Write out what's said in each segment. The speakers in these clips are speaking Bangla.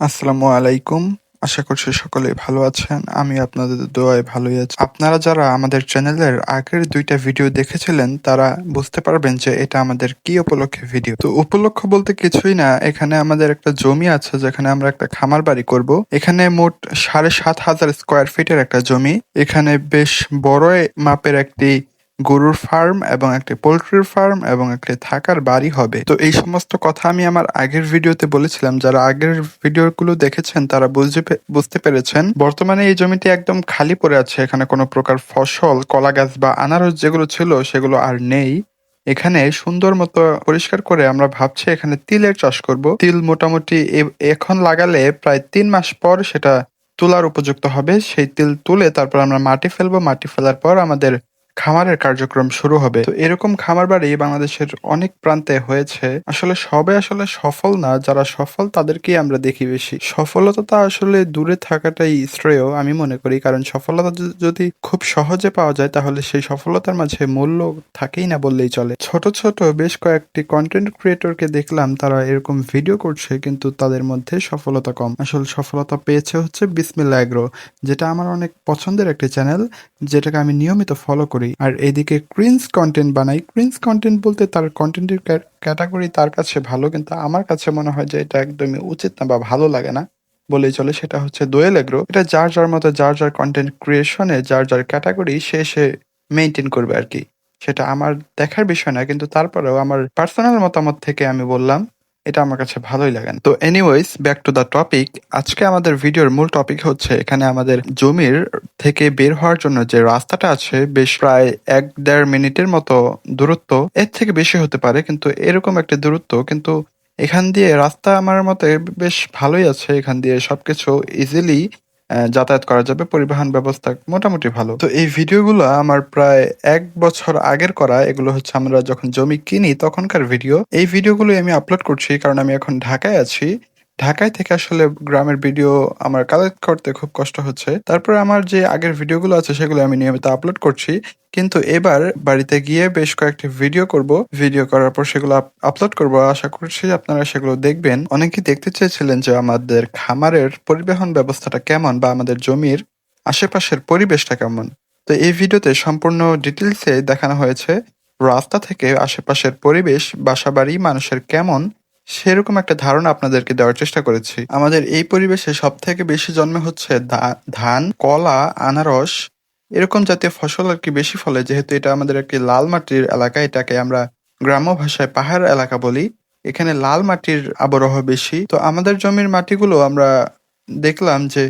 আসসালামু আলাইকুম। আশা করছি সকলেই ভালো আছেন। আমি আপনাদের দোয়ায় ভালোই আছি। আপনারা যারা আমাদের চ্যানেলের আগের দুইটা ভিডিও দেখেছিলেন, তারা বুঝতে পারবেন যে এটা আমাদের কি উপলক্ষে ভিডিও। তো উপলক্ষ বলতে কিছুই না। এখানে আমাদের একটা জমি আছে, যেখানে আমরা একটা খামার বাড়ি করব। এখানে মোট সাড়ে সাত হাজার স্কোয়ার ফিটের একটা জমি। এখানে বেশ বড় মাপের একটি গরুর ফার্ম এবং একটি পোলট্রির ফার্ম এবং একটি থাকার বাড়ি হবে। তো এই সমস্ত কথা আমি আমার আগের ভিডিওতে বলেছিলাম। যারা আগের ভিডিওগুলো দেখেছেন, তারা বুঝতে পেরেছেন। বর্তমানে এই জমিটি একদম খালি পড়ে আছে। এখানে কোনো প্রকার ফসল, কলা গাছ বা আনারস যেগুলো ছিল, সেগুলো আর নেই। এখানে সুন্দর মতো পরিষ্কার করে আমরা ভাবছি এখানে তিলের চাষ করব। তিল মোটামুটি এখন লাগালে প্রায় তিন মাস পর সেটা তোলার উপযুক্ত হবে। সেই তিল তুলে তারপর আমরা মাটি ফেলব। মাটি ফেলার পর আমাদের খামারের কার্যক্রম শুরু হবে। তো এরকম খামার বাড়ি বাংলাদেশের অনেক প্রান্তে হয়েছে। আসলে সবে আসলে সফল না, যারা সফল তাদেরকেই আমরা দেখি বেশি। সফলতা আসলে দূরে থাকাটাই শ্রেয় আমি মনে করি। কারণ সফলতা যদি খুব সহজে পাওয়া যায়, তাহলে সেই সফলতার মাঝে মূল্য থাকেই না বললেই চলে। ছোট ছোট বেশ কয়েকটি কন্টেন্ট ক্রিয়েটরকে দেখলাম, তারা এরকম ভিডিও করছে, কিন্তু তাদের মধ্যে সফলতা কম। আসলে সফলতা পেয়েছে হচ্ছে বিসমিল্লা এগ্রো যেটা আমার অনেক পছন্দের একটি চ্যানেল যেটাকে আমি নিয়মিত ফলো করি। আর এদিকে ক্রিন্স কন্টেন্ট বানাই। ক্রিন্স কন্টেন্ট বলতে তার কন্টেন্টের ক্যাটাগরি তার কাছে ভালো, কিন্তু আমার কাছে মনে হয় যে এটা একদমই উচিত না বা ভালো লাগে না বলেই চলে। সেটা হচ্ছে দোয়েল এগ্রো। এটা যার যার মতো যার যার কন্টেন্ট ক্রিয়েশনে যার যার ক্যাটাগরি সে সে মেনটেন করবে আর কি। সেটা আমার দেখার বিষয় না, কিন্তু তারপরেও আমার পার্সোনাল মতামত থেকে আমি বললাম এটা আমার কাছে ভালোই লাগে। তো anyways back to the topic আজকে আমাদের ভিডিওর মূল টপিক হচ্ছে এখানে আমাদের জমির থেকে বের হওয়ার জন্য যে রাস্তাটা আছে, বেশ প্রায় এক দেড় মিনিটের মতো দূরত্ব। এর থেকে বেশি হতে পারে, কিন্তু এরকম একটা দূরত্ব। কিন্তু এখান দিয়ে রাস্তা আমার মতে বেশ ভালোই আছে। এখান দিয়ে সবকিছু ইজিলি যাতায়াত করা যাবে, পরিবহন ব্যবস্থা মোটামুটি ভালো। তো এই ভিডিওগুলো আমার প্রায় এক বছর আগের করা, এগুলো হচ্ছে আমরা যখন জমি কিনি তখনকার ভিডিও। এই ভিডিওগুলো আমি আপলোড করছি, কারণ আমি এখন ঢাকায় আছি। ঢাকায় থেকে আসলে গ্রামের ভিডিও আমার কালেক্ট করতে খুব কষ্ট হচ্ছে। তারপরে আমার যে আগের ভিডিওগুলো আছে সেগুলো আমি নিয়মিত আপলোড করছি। কিন্তু এবার বাড়িতে গিয়ে বেশ কয়েকটি ভিডিও করব। ভিডিও করার পর সেগুলো আপলোড করব। আশা করছি আপনারা সেগুলো দেখবেন। অনেকেই দেখতে চেয়েছিলেন যে আমাদের খামারের পরিবহন ব্যবস্থাটা কেমন বা আমাদের জমির আশেপাশের পরিবেশটা কেমন। তো এই ভিডিওতে সম্পূর্ণ ডিটেলসে দেখানো হয়েছে রাস্তা থেকে আশেপাশের পরিবেশ, বাসাবাড়ি মানুষের কেমন সেরকম একটা ধারণা আপনাদেরকে দেওয়ার চেষ্টা করেছি। আমাদের এই পরিবেশে সব থেকে বেশি জন্মে হচ্ছে ধান, কলা, আনারস। এরকম জাতীয় ফসল আর কি বেশি ফলে, যেহেতু এটা আমাদের একটি লাল মাটির এলাকা, এটাকে আমরা গ্রাম্য ভাষায় পাহাড় এলাকা বলি। এখানে লাল মাটির আবরহ বেশি। তো আমাদের জমির মাটিগুলো আমরা দেখলাম যে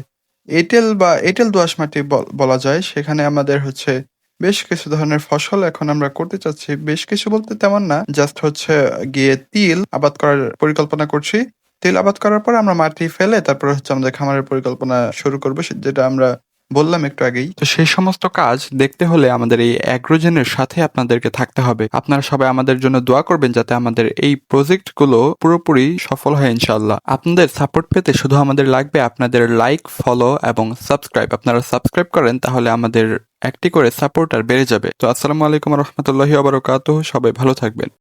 এঁটেল বা এঁটেল দোআঁশ মাটি বলা যায়। সেখানে আমাদের হচ্ছে বেশ কিছু ধরনের ফসল এখন আমরা করতে চাচ্ছি। বেশ কিছু বলতে তেমন না জাস্ট হচ্ছে গিয়ে তিল আবাদ করার পরিকল্পনা করছি। তিল আবাদ করার পর আমরা মাটি ফেলে তারপর হচ্ছে আমাদের খামারের পরিকল্পনা শুরু করব যেটা আমরা বললাম একটু আগেই। তো সেই সমস্ত কাজ দেখতে হলে আমাদের এই অ্যাগ্রোজেনের সাথে আপনাদেরকে থাকতে হবে। আপনারা সবাই আমাদের জন্য দোয়া করবেন যাতে আমাদের এই প্রজেক্টগুলো পুরোপুরি সফল হয় ইনশাল্লাহ আপনাদের সাপোর্ট পেতে শুধু আমাদের লাগবে আপনাদের লাইক, ফলো এবং সাবস্ক্রাইব। আপনারা সাবস্ক্রাইব করেন তাহলে আমাদের একটি করে সাপোর্টার বেড়ে যাবে। তো আসসালামু আলাইকুম রহমতুল্লাহি আবরকাত সবাই ভালো থাকবেন।